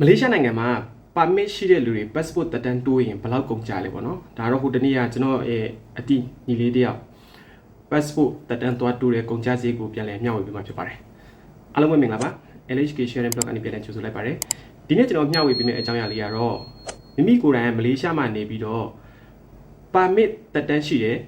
မလေးရှားနိုင်ငံမှာပါမစ်ရှိတဲ့လူတွေ passport တက်တန်းတိုးရင်ဘယ်လောက်ကုန်ကြလဲပေါ့နော်ဒါတော့ဟိုတနေ့ကကျွန်တော်အဲအတိညီလေးတယောက် passport တက်တန်းသွားတိုးတဲ့ကုန်ကြစည်ကိုပြန်လည်မျှဝေပေးမှာဖြစ်ပါတယ်အားလုံးပဲမင်္ဂလာပါ LHK sharing blog ကနေပြန်လည်ကြိုဆိုလိုက်ပါတယ်ဒီနေ့ကျွန်တော်မျှဝေပေးမယ့်အကြောင်းအရာလေးကတော့မိမိကိုယ်တိုင်ကမလေးရှားမှာနေပြီးတော့ပါမစ်တက်တန်းရှိတယ်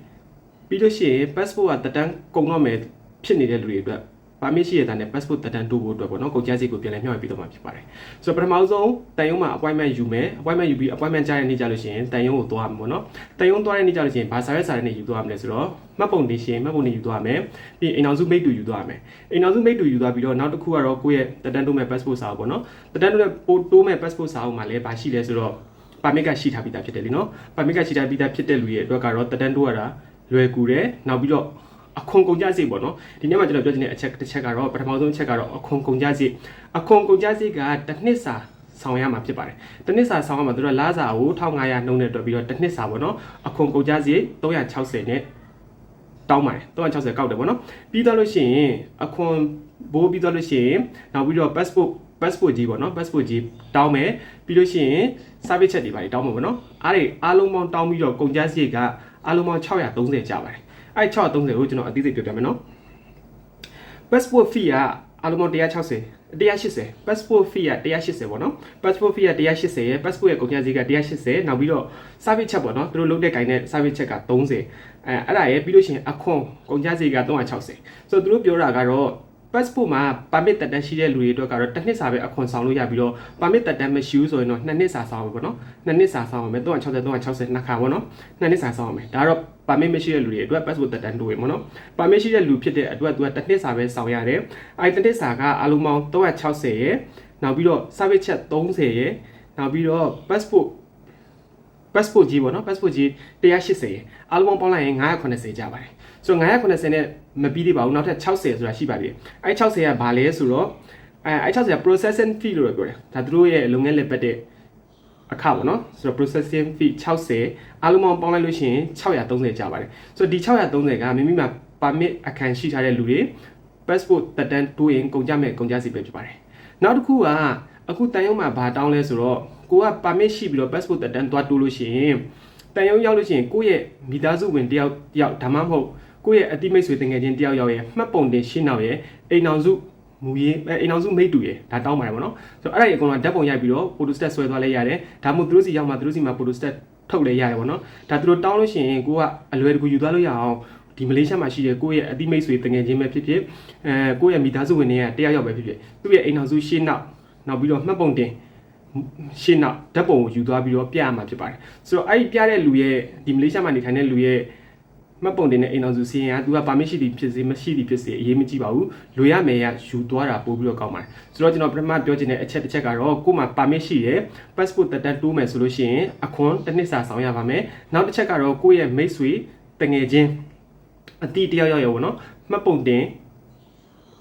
ပြီးလို့ရှိရင် passport ကတက်တန်းကုန်တော့မယ်ဖြစ်နေတဲ့လူတွေအတွက် ပါမစ်ရှိရတဲ့နဲ့ passport တက်တန်းတိုးဖို့အတွက်ပေါ့နော်ကုန်ကြစည်ကိုပြန်လည်မျှဝေပေးတော့မှာဖြစ်ပါတယ်ဆိုတော့ပထမဆုံးတန်ယုံမှာ appointment ယူမယ် appointment ယူပြီး appointment ကြားတဲ့နေ့ကြလို့ရှိရင်တန်ယုံကိုသွားမှာပေါ့နော်တန်ယုံသွားတဲ့နေ့ကြလို့ရှိရင်ဘာစာရွက်စာတမ်းတွေယူသွားမလဲဆိုတော့မှတ်ပုံတင်ရှင်မှတ်ပုံတင်ယူသွားမယ်ပြီးအိမ်အောင်စုမိတ်တူယူသွားမယ်အိမ်အောင်စုမိတ်တူယူသွားပြီးတော့နောက်တစ်ခုကတော့ကိုယ့်ရဲ့တက်တန်းတိုးမဲ့ passport စာအုပ်ပေါ့နော်တက်တန်းတိုးမဲ့ပို့တိုးမဲ့ passport စာအုပ်မှာလည်းဘာရှိလဲဆိုတော့ပါမစ်ကရှိထားပြီးသားဖြစ်တယ်လीနော်ပါမစ်ကရှိထားပြီးသားဖြစ်တဲ့လူရဲ့အတွက်ကတော့တက်တန်းတိုးရတာလွယ်ကူတယ်နောက်ပြီးတော့ အခွန်ကုန်ကြစိတ်ပေါ့နော်ဒီနေ့မှာကျွန်တော်ပြောချင်တဲ့အချက်တစ်ချက်ကတော့ပထမဆုံးအချက်ကတော့အခွန်ကုန်ကြစိတ်အခွန်ကုန်ကြစိတ်ကတစ်နှစ်စာဆောင်ရမှာဖြစ်ပါတယ်။တစ်နှစ်စာဆောင်ရမှာသူတို့ကလားစာကို1500နှုန်းနဲ့တွက်ပြီးတော့တစ်နှစ်စာပေါ့နော်။အခွန်ကုန်ကြစိတ်360နဲ့တောင်းပါတယ်360ကောက်တယ်ပေါ့နော်။ပြီးတော့လို့ရှိရင်အခွန်ဘိုးပြီးတော့လို့ရှိရင်နောက်ပြီးတော့ passport passport ကြီးပေါ့နော် passport ကြီးတောင်းမယ်ပြီးလို့ရှိရင် service check တွေပါတောင်းမှာပေါ့နော်အားတွေအားလုံးပေါင်းတောင်းပြီးတော့ကုန်ကြစိတ်ကအားလုံးပေါင်း630ကျပါတယ် အဲ့630ကိုကျွန်တော်အသေးစိတ်ပြောပြမယ်နော် passport fee ကအားလုံးပေါင်း160 180 passport fee က180ပေါ့နော် passport fee က180ရယ် passport ရဲ့ကုန်ကျစရိတ်က180နောက်ပြီးတော့ service check ပေါ့နော်သူတို့လုပ်တဲ့ gain နဲ့ service check က30အဲအဲ့ဒါရယ်ပြီးလို့ရှိရင်အခွန်ကုန်ကျစရိတ်က360ဆိုတော့သူတို့ပြောတာကတော့ passport မှာ permit တက်တန်းရှိတဲ့လူတွေအတွက်ကတော့တစ်နှစ်စာပဲအခွန်ဆောင်လို့ရပြီးတော့ permit တက်တန်းမရှိဘူးဆိုရင်တော့နှစ်နှစ်စာဆောင်မယ်ပေါ့နော်နှစ်နှစ်စာဆောင်မယ်360 360နှစ်ခါပေါ့နော်နှစ်နှစ်စာဆောင်မယ်ဒါတော့ permit မရှိတဲ့လူတွေအတွက် passport တက်တန်းတိုးရပေါ့နော် permit ရှိတဲ့လူဖြစ်တဲ့အတွက်သူကတစ်နှစ်စာပဲဆောင်ရတယ်အဲဒီတစ်နှစ်စာကအလုံးပေါင်း360ရယ်နောက်ပြီးတော့ service check 30ရယ်နောက်ပြီးတော့ passport passport ကြီးပေါ့နော် passport ကြီး180ရယ်အားလုံးပေါင်းပေါင်းလိုက်ရင်990ကျပါတယ်ဆိုတော့990နဲ့မပြီးသေးပါဘူးနောက်ထပ်60ဆိုတာရှိပါသေးတယ်အဲ60ကဘာလဲဆိုတော့အဲအဲ60က processing fee လို့ပြောတယ်ဒါသူတို့ရဲ့လုပ်ငန်းလက်ပတ်တဲ့အခါပေါ့နော်ဆိုတော့ processing fee 60အားလုံးပေါင်းပေါင်းလိုက်လို့ရှိရင်630ကျပါတယ်ဆိုတော့ဒီ630ကမိမိမှာ permit အခန်းရှိထားတဲ့လူတွေ passport တက်တန်းတိုးရင်ကုန်ကြမဲ့ကုန်ကြစီပဲဖြစ်ပါတယ်နောက်တစ်ခုကအခုတန်ရုံမှာဘာတောင်းလဲဆိုတော့ ကိုက permit ရှိပြီးတော့ passport တက်တန်းသွားတိုးလို့ရှိရင်တန်ရုံရောက်လို့ရှိရင်ကိုယ့်ရဲ့မိသားစုဝင်တယောက်တယောက်ဒါမှမဟုတ်ကိုယ့်ရဲ့အတိမိတ်ဆွေတငယ်ချင်းတယောက်ယောက်ရဲ့မှတ်ပုံတင်ရှင်းနောက်ရဲ့အိမ်အောင်စုမူရေးအိမ်အောင်စုမိတ်တူရဲ့ဒါတောင်းပါတယ်ဗောနော်ဆိုတော့အဲ့ဒါကြီးအကုန်လုံးဓာတ်ပုံရိုက်ပြီးတော့ photo stat ဆွဲသွားလဲရတယ်ဒါမှမဟုတ်သူတို့စီရောက်မှသူတို့စီမှာ photo stat ထုတ်လဲရတယ်ဗောနော်ဒါသူတို့တောင်းလို့ရှိရင်ကိုကအလွယ်တကူယူသွားလို့ရအောင်ဒီမလေးရှားမှာရှိတဲ့ကိုယ့်ရဲ့အတိမိတ်ဆွေတငယ်ချင်းပဲဖြစ်ဖြစ်အဲကိုယ့်ရဲ့မိသားစုဝင်တွေကတယောက်ယောက်ပဲဖြစ်ဖြစ်သူ့ရဲ့အိမ်အောင်စုရှင်းနောက်နောက်ပြီးတော့မှတ်ပုံတင် ရှင်းနောက်ဓာတ်ပုံကိုယူသွားပြီးတော့ပြရမှာဖြစ်ပါတယ်ဆိုတော့အဲ့ဒီပြတဲ့လူရဲ့ဒီမလေးရှားမှာနေထိုင်တဲ့လူရဲ့မှတ်ပုံတင်တဲ့အိမ်အောင်စုစီရင်ကသူကပါမရှိသည်ဖြစ်စေမရှိသည်ဖြစ်စေအရေးမကြီးပါဘူးလိုရမယ်ရယူသွားတာပို့ပြီးတော့ကောင်းပါတယ်ဆိုတော့ကျွန်တော်ပထမပြောချင်တဲ့အချက်တစ်ချက်ကတော့ကို့မှာပါမစ်ရှိရယ် passport တက်တက်တိုးမယ်ဆိုလို့ရှိရင်အခွန်တစ်နှစ်စာဆောင်ရပါမယ်နောက်တစ်ချက်ကတော့ကိုယ့်ရဲ့မိတ်ဆွေတငယ်ချင်းအတိတယောက်ယောက်ရောပေါ့နော်မှတ်ပုံတင်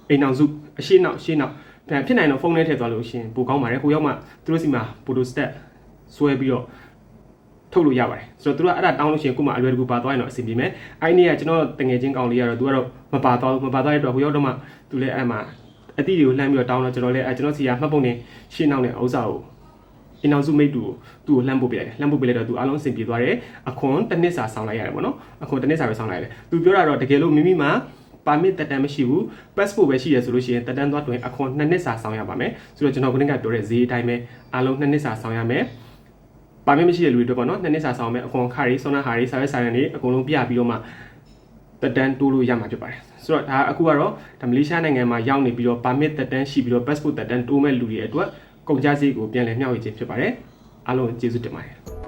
အိမ်အောင်စုအရှိနောက်ရှင်းနောက် ပြန်ဖြစ်နိုင်တော့ဖုန်းထဲထည့်သွားလို့ရှိရင်ပိုကောင်းပါတယ်ကိုရောက်မှသူတို့စီမှာ photo stat ဆွဲပြီးတော့ထုတ်လို့ရပါတယ်ဆိုတော့သူတို့ကအဲ့ဒါတောင်းလို့ရှိရင်ကို့မှာအလွယ်တကူပါသွားရင်တော့အဆင်ပြေမယ်အဲ့ဒီနေ့ကကျွန်တော်တငယ်ချင်းကောင်လေးကတော့သူကတော့မပါသွားဘူးမပါသွားတဲ့အတွက်ကိုရောက်တော့မှသူလည်းအဲ့မှာအတိတွေကိုလှမ်းပြီးတော့တောင်းတော့ကျွန်တော်လည်းအဲ့ကျွန်တော်စီကမှတ်ပုံနေရှင်းနောက်နဲ့ဥစ္စာကိုအင်အောင်စုမိတ်တူကိုသူ့ကိုလှမ်းပို့ပေးလိုက်တယ်လှမ်းပို့ပေးလိုက်တော့သူအားလုံးအဆင်ပြေသွားတယ်အခွန်တစ်နှစ်စာဆောင်လိုက်ရတယ်ပေါ့နော်အခွန်တစ်နှစ်စာပဲဆောင်လိုက်ရတယ်သူပြောတာတော့တကယ်လို့မိမိမှာ ပါမစ်တက်တန်းမရှိဘူး passport ပဲရှိရဆိုလို့ရှိရင်တက်တန်းသွားတွင်အခွန်နှစ်နှစ်စာဆောင်ရပါမယ်ဆိုတော့ကျွန်တော်ခုနကပြောတဲ့ဈေးအတိုင်းပဲအားလုံးနှစ်နှစ်စာဆောင်ရမယ်ပါမစ်မရှိတဲ့လူတွေတော့ပေါ့နော်နှစ်နှစ်စာဆောင်မယ်အခွန်ခါရီဆွမ်းနာဟာရီစာရွက်စာတမ်းတွေအကုန်လုံးပြပြီးတော့မှတက်တန်းတိုးလို့ရမှာဖြစ်ပါတယ်ဆိုတော့ဒါအခုကတော့ဒါမလေးရှားနိုင်ငံမှာရောက်နေပြီးတော့ပါမစ်တက်တန်းရှိပြီးတော့ passport တက်တန်းတိုးမဲ့လူတွေအတွက်ကုန်ကျစရိတ်ကိုပြန်လည်မျှဝေခြင်းဖြစ်ပါတယ်အားလုံးကျေးဇူးတင်ပါတယ်